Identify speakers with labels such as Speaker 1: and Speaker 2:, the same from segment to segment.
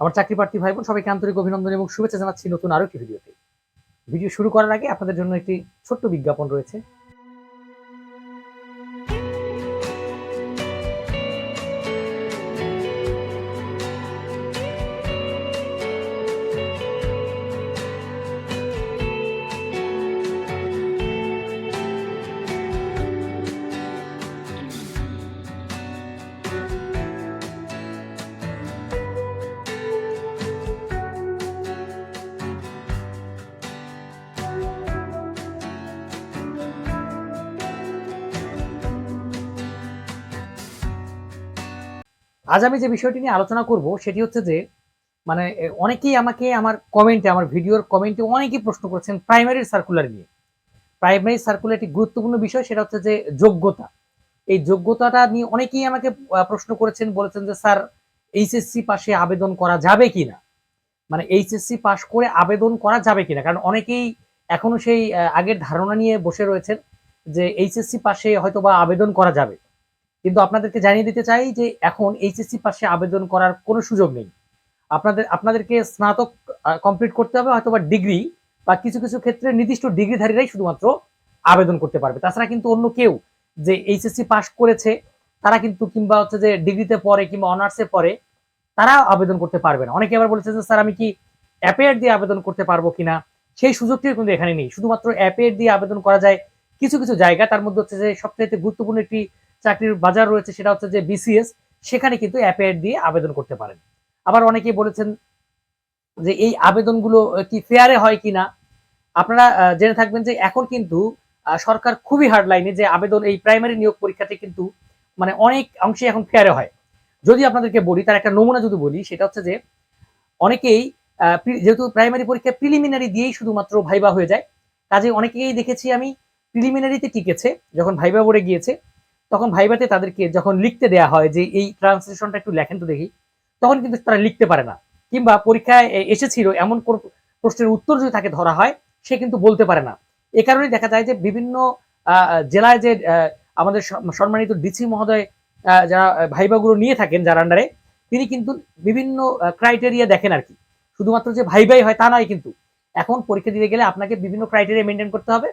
Speaker 1: আমার চাকরি প্রার্থী ভাই বোন সবাইকে আন্তরিক অভিনন্দন এবং শুভেচ্ছা জানাচ্ছি নতুন আরও একটি ভিডিওতে। ভিডিও শুরু করার আগে আপনাদের জন্য একটি ছোট্ট বিজ্ঞাপন রয়েছে। আজ আমি যে বিষয়টি নিয়ে আলোচনা করব, সেটি হচ্ছে যে মানে অনেকেই আমাকে আমার কমেন্টে, আমার ভিডিওর কমেন্টে অনেকেই প্রশ্ন করেছেন প্রাইমারি সার্কুলার নিয়ে। প্রাইমারি সার্কুলার একটি গুরুত্বপূর্ণ বিষয়, সেটা হচ্ছে যে যোগ্যতা। এই যোগ্যতাটা নিয়ে অনেকেই আমাকে প্রশ্ন করেছেন, বলেছেন যে, স্যার, এইচএসসি পাশে আবেদন করা যাবে কিনা? মানে এইচএসসি পাশ করে আবেদন করা যাবে কিনা? কারণ অনেকেই এখনও সেই আগের ধারণা নিয়ে বসে রয়েছেন যে, এইচএসসি পাশে হয়তো বা আবেদন করা যাবে। কিন্তু আপনাদেরকে জানিয়ে দিতে চাই যে এখন এইচএসসি পাশে আবেদন করার কোনো সুযোগ নেই। আপনাদের, আপনাদেরকে স্নাতক কমপ্লিট করতে হবে হয়তো বা ডিগ্রি বা কিছু কিছু ক্ষেত্রে নির্দিষ্ট ডিগ্রিধারীরাই শুধুমাত্র আবেদন করতে পারবে। তাছাড়া কিন্তু অন্য কেউ যে এইচএসসি পাশ করেছে, তারা কিন্তু কিংবা হচ্ছে যে ডিগ্রিতে পড়ে কিংবা অনার্সে পড়ে, তারা আবেদন করতে পারবে না। অনেকে আবার বলেছে যে, স্যার, আমি কি অ্যাপেয়ার দিয়ে আবেদন করতে পারব কিনা? সেই সুযোগটিও কিন্তু এখানে নেই। শুধুমাত্র অ্যাপেয়ার দিয়ে আবেদন করা যায় কিছু কিছু জায়গা, তার মধ্যে হচ্ছে যে সবচেয়ে গুরুত্বপূর্ণ একটি চাকরির বাজার রয়েছে, সেটা হচ্ছে যে বিসিএস সেখানে কিন্তু অ্যাপেয়ার দিয়ে আবেদন করতে পারেন। আবার অনেকেই বলেছেন যে এই আবেদনগুলো কি ফেয়ারে হয় কিনা? আপনারা জেনে থাকবেন যে এখন কিন্তু সরকার খুবই হার্ড লাইনে যে আবেদন, এই প্রাইমারি নিয়োগ পরীক্ষাতে কিন্তু মানে অনেক অংশে এখন ফেয়ারে হয়। যদি আপনাদেরকে বলি, তার একটা নমুনা যদি বলি, সেটা হচ্ছে যে অনেকেই যেহেতু প্রাইমারি পরীক্ষা প্রিলিমিনারি দিয়েই শুধুমাত্র ভাইবা হয়ে যায়, কাজে অনেকেই দেখেছি আমি প্রিলিমিনারিতে টিকেছে, যখন ভাইবা বোর্ডে গিয়েছে তখন ভাইবাতে তাদেরকে যখন লিখতে দেয়া হয় যে এই ট্রান্সলেশনটা একটু লেখেন তো দেখি, তখন কিন্তু তারা লিখতে পারে না। কিংবা পরীক্ষায় এসেছিল এমন কোন প্রশ্নের উত্তর যদি তাকে ধরা হয়, সে কিন্তু বলতে পারে না। এ কারণে দেখা যায় যে বিভিন্ন জেলায় যে আমাদের সম্মানিত ডিসি মহোদয় যারা ভাইবাগুলো নিয়ে থাকেন যার আন্ডারে তিনি কিন্তু বিভিন্ন ক্রাইটেরিয়া দেখেন আর কি। শুধুমাত্র যে ভাইবাই হয় তা নয় কিন্তু। এখন পরীক্ষা দিতে গেলে আপনাকে বিভিন্ন ক্রাইটেরিয়া মেনটেন করতে হবে।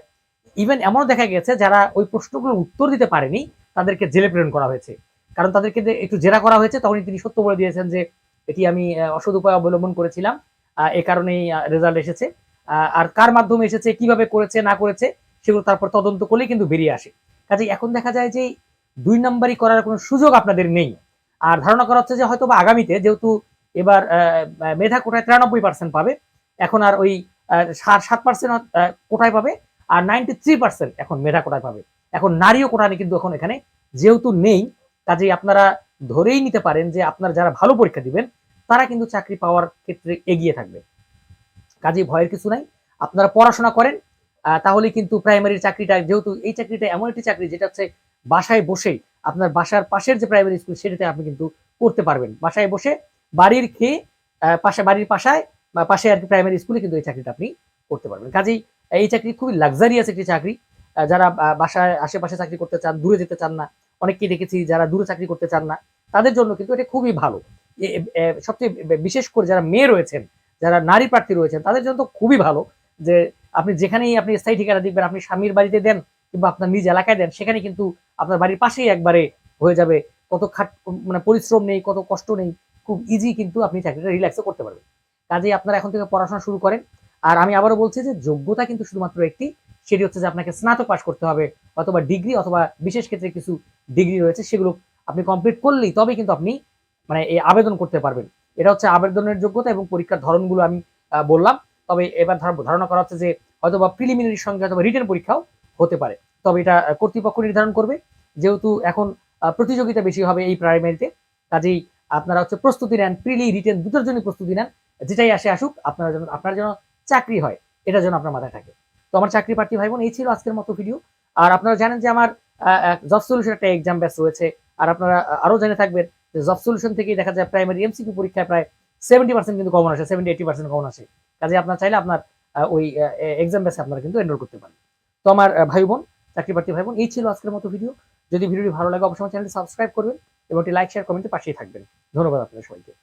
Speaker 1: ইভেন এমনও দেখা গেছে যারা ওই প্রশ্নগুলোর উত্তর দিতে পারেনি তাদেরকে জেলে প্রেরণ করা হয়েছে। কারণ তাদেরকে একটু জেরা করা হয়েছে, তখনই তিনি সত্য বলে দিয়েছেন যে, এটি আমি অসৎ উপায় অবলম্বন করেছিলাম। এ কারণেই রেজাল্ট এসেছে। আর কার মাধ্যমে এসেছে, কীভাবে করেছে, না করেছে, সেগুলো তারপর তদন্ত করলেই কিন্তু বেরিয়ে আসে। কাজে এখন দেখা যায় যে, দুই নাম্বারই করার কোনো সুযোগ আপনাদের নেই। আর ধারণা করা হচ্ছে যে হয়তো বা আগামীতে যেহেতু এবার মেধা কোটায় তিরানব্বই পার্সেন্ট পাবে, এখন আর ওই সাত পার্সেন্ট কোটায় পাবে, আর নাইনটি থ্রি পার্সেন্ট এখন মেধা কোটায় পাবে। এখন নারীও নেই কিন্তু এখন এখানে যেহেতু নেই, কাজেই আপনারা ধরেই নিতে পারেন যে আপনারা যারা ভালো পরীক্ষা দিবেন, তারা কিন্তু চাকরি পাওয়ার ক্ষেত্রে এগিয়ে থাকবে। কাজেই ভয়ের কিছু নাই। আপনারা পড়াশোনা করেন তাহলে কিন্তু প্রাইমারির চাকরিটা যেহেতু এই চাকরিটা এমন একটি চাকরি যেটা হচ্ছে বাসায় বসেই আপনার বাসার পাশের যে প্রাইমারি স্কুল সেটাতে আপনি কিন্তু করতে পারবেন। বাসায় বসে বাড়ির খেয়ে পাশে বাড়ির পাশায় বা পাশে আর কি প্রাইমারি স্কুলে কিন্তু এই চাকরিটা আপনি করতে পারবেন। কাজেই এই চাকরি খুবই লাক্সারিয়াস একটি চাকরি। যারা বাসায়, আশেপাশে চাকরি করতে চান, দূরে যেতে চান না, অনেককেই দেখেছি যারা দূরে চাকরি করতে চান না, তাদের জন্য কিন্তু এটা খুবই ভালো। সবচেয়ে বিশেষ করে যারা মেয়ে রয়েছেন, যারা নারী প্রার্থী রয়েছেন, তাদের জন্য তো খুবই ভালো যে আপনি যেখানেই আপনি স্থায়ী ঠিকানা দেখবেন, আপনি স্বামীর বাড়িতে দেন কিংবা আপনার নিজ এলাকায় দেন, সেখানে কিন্তু আপনার বাড়ির পাশেই একবারে হয়ে যাবে। কত খাট মানে পরিশ্রম নেই, কত কষ্ট নেই, খুব ইজি কিন্তু আপনি চাকরিটা রিল্যাক্সও করতে পারবেন। কাজেই আপনারা এখন থেকে পড়াশোনা শুরু করেন। আর আমি আবারও বলছি যে যোগ্যতা কিন্তু শুধুমাত্র একটি সেটি হচ্ছে যে আপনাকে স্নাতক পাশ করতে হবে, অথবা ডিগ্রি, অথবা বিশেষ ক্ষেত্রে কিছু ডিগ্রি রয়েছে, সেগুলো আপনি কমপ্লিট করলেই তবে কিন্তু আপনি মানে এই আবেদন করতে পারবেন। এটা হচ্ছে আবেদনের যোগ্যতা এবং পরীক্ষার ধরনগুলো আমি বললাম। তবে এবার ধার- ধারণা করা হচ্ছে যে হয়তোবা প্রিলিমিনারির সঙ্গে অথবা রিটেন পরীক্ষাও হতে পারে। তবে এটা কর্তৃপক্ষ নির্ধারণ করবে। যেহেতু এখন প্রতিযোগিতা বেশি হবে এই প্রাইমারিতে কাজেই আপনারা হচ্ছে প্রস্তুতি নেন প্রিলি রিটেন দুটোর জন্য প্রস্তুতি নেন, যেটাই আসে আসুক, আপনারা যেন, আপনার যেন চাকরি হয়, এটা যেন আপনার মাথায় থাকে। তো আমার চাকরি প্রার্থী ভাই বোন এই ছিল আজকের মতো ভিডিও আর আপনারা জানেন যে আমার জব সলিউশন একটা এক্সাম ব্যাচ রয়েছে। আর আপনারা আহ, আরও জেনে থাকবেন যে জব সলিউশন থেকেই দেখা যায় প্রাইমারি এমসিকিউ পরীক্ষায় প্রায় সেভেন্টি পার্সেন্ট কিন্তু কমন আসে সেভেন্টি এইটি পার্সেন্ট কমন আসে। কাজে আপনার চাইলে আপনার ওই এক্সাম ব্যাচে আপনারা কিন্তু এনরোল করতে পারেন। তো আমার ভাই বোন চাকরি প্রার্থী ভাই বোন এই ছিল আজকের মতো ভিডিও যদি ভিডিওটি ভালো লাগে অবশ্যই চ্যানেলটি সাবস্ক্রাইব করবেন এবং একটি লাইক শেয়ার কমেন্টে পাশেই থাকবেন। ধন্যবাদ আপনাদের সবাইকে।